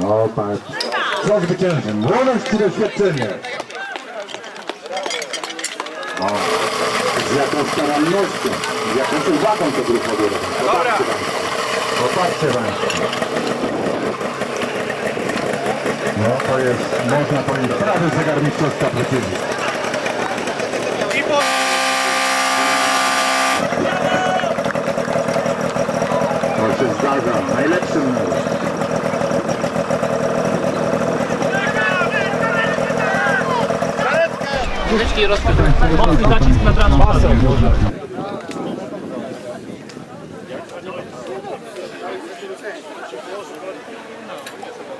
Popatrz. Co zwyciężem? Młodość czy doświadczenie? O, z jaką starannością, z jaką uwagą to grupa biorą. Popatrzcie Państwo. Popatrzcie Państwo. No to jest, można powiedzieć, prawy zegar mistrzostwa precyzji. To się zdarza. Najlepszym nawet. Myczki rozpyt. Mocny zacisk nad raną. Thank you.